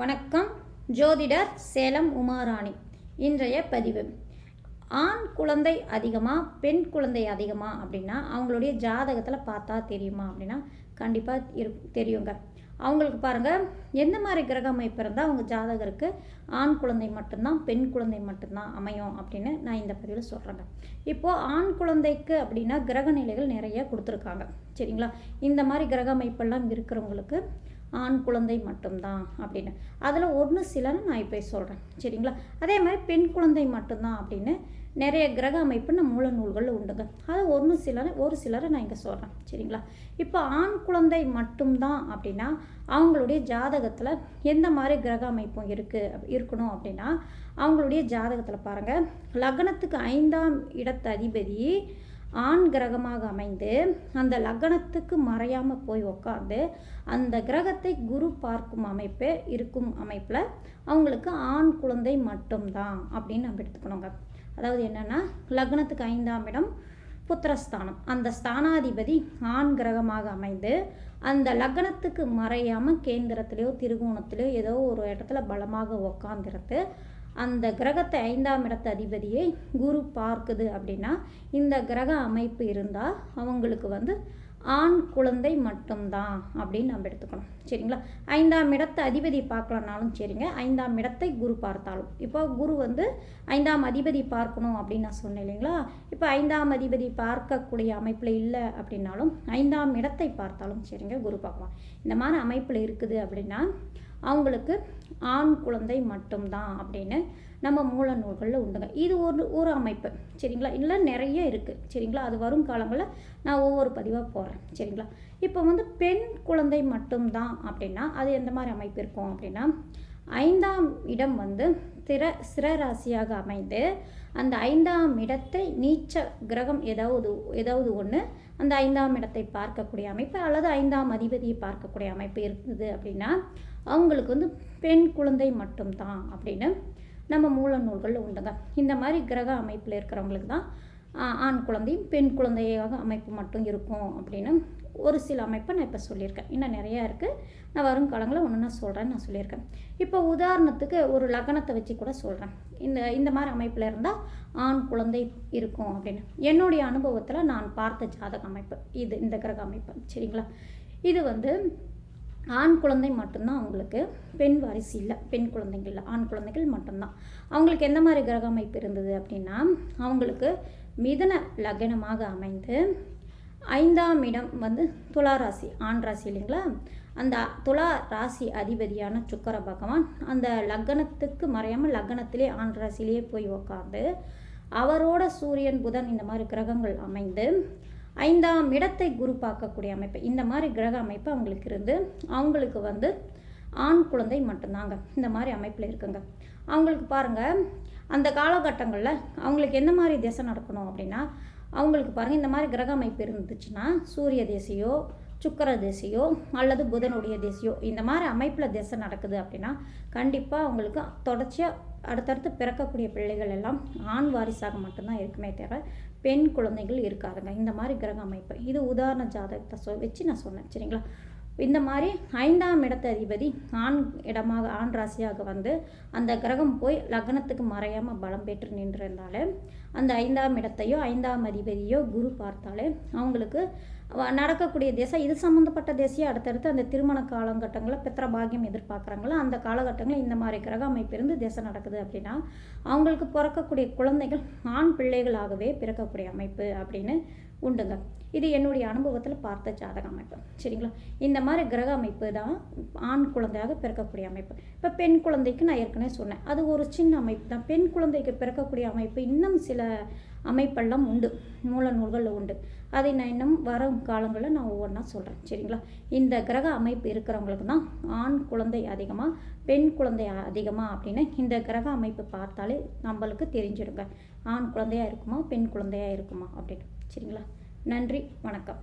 வணக்கம். ஜோதிடர் சேலம் உமாராணி. இன்றைய பதிவு. ஆண் குழந்தை அதிகமாக பெண் குழந்தை அதிகமாக அப்படின்னா அவங்களுடைய ஜாதகத்தில் பார்த்தா தெரியுமா அப்படின்னா கண்டிப்பாக இரு தெரியுங்க. அவங்களுக்கு பாருங்கள் எந்த மாதிரி கிரக அமைப்பு இருந்தால் அவங்க ஜாதகருக்கு ஆண் குழந்தை மட்டும்தான் பெண் குழந்தை மட்டும்தான் அமையும் அப்படின்னு நான் இந்த பதிவில் சொல்கிறேங்க இப்போது ஆண் குழந்தைக்கு அப்படின்னா கிரக நிலைகள் நிறைய கொடுத்துருக்காங்க. சரிங்களா? இந்த மாதிரி கிரக அமைப்பெல்லாம் இருக்கிறவங்களுக்கு ஆண் குழந்தை மட்டும்தான் அப்படின்னு. அதில் ஒன்று சிலன்னு நான் இப்போ சொல்கிறேன் சரிங்களா? அதே மாதிரி பெண் குழந்தை மட்டும்தான் அப்படின்னு நிறைய கிரக அமைப்பு நம்ம மூல நூல்களில் உண்டுங்க. அது ஒன்று சிலர் ஒரு சிலரை நான் இங்கே சொல்கிறேன் சரிங்களா? இப்போ ஆண் குழந்தை மட்டும்தான் அப்படின்னா அவங்களுடைய ஜாதகத்தில் எந்த மாதிரி கிரக அமைப்பும் இருக்குது இருக்கணும் அப்படின்னா அவங்களுடைய ஜாதகத்தில் பாருங்கள் லக்னத்துக்கு ஐந்தாம் இடத்த அதிபதி ஆண் கிரகமாக அமைந்து அந்த லக்னத்துக்கு மறையாமல் போய் உக்காந்து அந்த கிரகத்தை குரு பார்க்கும் அமைப்பு இருக்கும் அமைப்பில் அவங்களுக்கு ஆண் குழந்தை மட்டும்தான் அப்படின்னு நம்ம எடுத்துக்கணுங்க. அதாவது என்னென்னா லக்னத்துக்கு ஐந்தாம் இடம் புத்திரஸ்தானம். அந்த ஸ்தானாதிபதி ஆண் கிரகமாக அமைந்து அந்த லக்னத்துக்கு மறையாமல் கேந்திரத்திலேயோ திருகோணத்திலேயோ ஏதோ ஒரு இடத்துல பலமாக உக்காந்துருந்து அந்த கிரகத்தை ஐந்தாம் இடத்து அதிபதியை குரு பார்க்குது அப்படின்னா இந்த கிரக அமைப்பு இருந்தால் அவங்களுக்கு வந்து ஆண் குழந்தை மட்டும்தான் அப்படின்னு நம்ம எடுத்துக்கணும். சரிங்களா? ஐந்தாம் இடத்தை அதிபதி பார்க்கலனாலும் சரிங்க ஐந்தாம் இடத்தை குரு பார்த்தாலும். இப்போ குரு வந்து ஐந்தாம் அதிபதி பார்க்கணும் அப்படின்னு நான் சொன்னேன் இல்லைங்களா? இப்போ ஐந்தாம் அதிபதி பார்க்கக்கூடிய அமைப்பில் இல்லை அப்படின்னாலும் ஐந்தாம் இடத்தை பார்த்தாலும் சரிங்க குரு பார்க்கலாம். இந்த மாதிரி அமைப்பில் இருக்குது அப்படின்னா அவங்களுக்கு ஆண் குழந்தை மட்டும்தான் அப்படின்னு நம்ம மூல நூல்களில் உண்டுங்க. இது ஒரு ஒரு அமைப்பு. சரிங்களா? இல்லை நிறைய இருக்குது சரிங்களா? அது வரும் காலங்களில் நான் ஒவ்வொரு பதிவாக போகிறேன் சரிங்களா? இப்போ வந்து பெண் குழந்தை மட்டும்தான் அப்படின்னா அது எந்த மாதிரி அமைப்பு இருக்கும் அப்படின்னா ஐந்தாம் இடம் வந்து திற சிறராசியாக அமைந்து அந்த ஐந்தாம் இடத்தை நீச்ச கிரகம் ஏதாவது ஏதாவது ஒன்று அந்த ஐந்தாம் இடத்தை பார்க்கக்கூடிய அமைப்பு அல்லது ஐந்தாம் அதிபதியை பார்க்கக்கூடிய அமைப்பு இருக்குது அப்படின்னா அவங்களுக்கு வந்து பெண் குழந்தை மட்டும்தான் அப்படின்னு நம்ம மூல நூல்களில் உண்டுங்க. இந்த மாதிரி கிரக அமைப்பில் இருக்கிறவங்களுக்கு தான் ஆண் குழந்தையும் பெண் குழந்தையாக அமைப்பு மட்டும் இருக்கும் அப்படின்னு ஒரு சில அமைப்பை நான் இப்போ சொல்லியிருக்கேன். இன்னும் நிறையா இருக்குது நான் வரும் காலங்களில் ஒன்று நான் சொல்கிறேன்னு நான் சொல்லியிருக்கேன். இப்போ உதாரணத்துக்கு ஒரு லக்னத்தை வச்சு கூட சொல்கிறேன் இந்த இந்த மாதிரி அமைப்பில் இருந்தால் ஆண் குழந்தை இருக்கும் அப்படின்னு. என்னுடைய அனுபவத்தில் நான் பார்த்த ஜாதக அமைப்பு இது இந்த கிரக அமைப்பு. சரிங்களா? இது வந்து ஆண் குழந்தை மட்டும்தான் அவங்களுக்கு பெண் வாரிசு இல்லை பெண் குழந்தைகள் இல்லை ஆண் குழந்தைகள் மட்டும்தான். அவங்களுக்கு எந்த மாதிரி கிரக அமைப்பு இருந்தது அப்படின்னா அவங்களுக்கு மிதன லக்னமாக அமைந்து ஐந்தாம் இடம் வந்து துலா ராசி ஆண் ராசி இல்லைங்களா? அந்த துலா ராசி அதிபதியான சுக்கர பகவான் அந்த லக்னத்துக்கு மறையாமல் லக்னத்திலே ஆண் ராசிலேயே போய் உக்காந்து அவரோட சூரியன் புதன் இந்த மாதிரி கிரகங்கள் அமைந்து ஐந்தாம் இடத்தை குரு பார்க்கக்கூடிய அமைப்பு. இந்த மாதிரி கிரக அமைப்பு அவங்களுக்கு இருந்து அவங்களுக்கு வந்து ஆண் குழந்தை மட்டும்தாங்க இந்த மாதிரி அமைப்பில் இருக்குங்க. அவங்களுக்கு பாருங்கள் அந்த காலகட்டங்களில் அவங்களுக்கு எந்த மாதிரி திசை நடக்கணும் அப்படின்னா அவங்களுக்கு பாருங்கள் இந்த மாதிரி கிரக அமைப்பு இருந்துச்சுன்னா சூரிய தேசியோ சுக்கர தேசியோ அல்லது புதனுடைய தேசியோ இந்த மாதிரி அமைப்பில் திசை நடக்குது அப்படின்னா கண்டிப்பாக அவங்களுக்கு தொடர்ச்சியாக அடுத்தடுத்து பிறக்கக்கூடிய பிள்ளைகள் எல்லாம் ஆண் வாரிசாக மட்டும்தான் இருக்குமே தவிர பெண் குழந்தைகள் இருக்காதுங்க. இந்த மாதிரி கிரக அமைப்பு. இது உதாரண ஜாதகத்தை சொ வச்சு நான் சொன்னேன். சரிங்களா? இந்த மாதிரி ஐந்தாம் இடத்த அதிபதி ஆண் இடமாக ஆண் ராசியாக வந்து அந்த கிரகம் போய் லக்னத்துக்கு மறையாமல் பலம் பெற்று நின்றிருந்தாலே அந்த ஐந்தாம் இடத்தையோ ஐந்தாம் அதிபதியோ குரு பார்த்தாலே அவங்களுக்கு நடக்கக்கூடிய தேசம் இது சம்மந்தப்பட்ட தேசியம் அடுத்தடுத்து அந்த திருமண காலகட்டங்களில் பித்திர பாகியம் எதிர்பார்க்குறாங்களோ? அந்த காலகட்டங்களில் இந்த மாதிரி கிரக அமைப்பு இருந்து தேசம் நடக்குது அப்படின்னா அவங்களுக்கு பிறக்கக்கூடிய குழந்தைகள் ஆண் பிள்ளைகளாகவே பிறக்கக்கூடிய அமைப்பு அப்படின்னு உண்டுங்க. இது என்னுடைய அனுபவத்தில் பார்த்த ஜாதக அமைப்பு. சரிங்களா? இந்த மாதிரி கிரக அமைப்பு தான் ஆண் குழந்தையாக பிறக்கக்கூடிய அமைப்பு. இப்போ பெண் குழந்தைக்கு நான் ஏற்கனவே சொன்னேன். அது ஒரு சின்ன அமைப்பு தான். பெண் குழந்தைக்கு பிறக்கக்கூடிய அமைப்பு இன்னும் சில அமைப்பெல்லாம் உண்டு. மூல நூல்களில் உண்டு. அதை நான் இன்னும் வரும் காலங்களில் நான் ஒவ்வொன்றா சொல்கிறேன் சரிங்களா? இந்த கிரக அமைப்பு இருக்கிறவங்களுக்கு தான் ஆண் குழந்தை அதிகமாக பெண் குழந்தை அதிகமாக அப்படின்னு இந்த கிரக அமைப்பு பார்த்தாலே நம்மளுக்கு தெரிஞ்சிருங்க ஆண் குழந்தையாக இருக்குமா பெண் குழந்தையாக இருக்குமா அப்படின்னு. சரிங்களா? நன்றி வணக்கம்.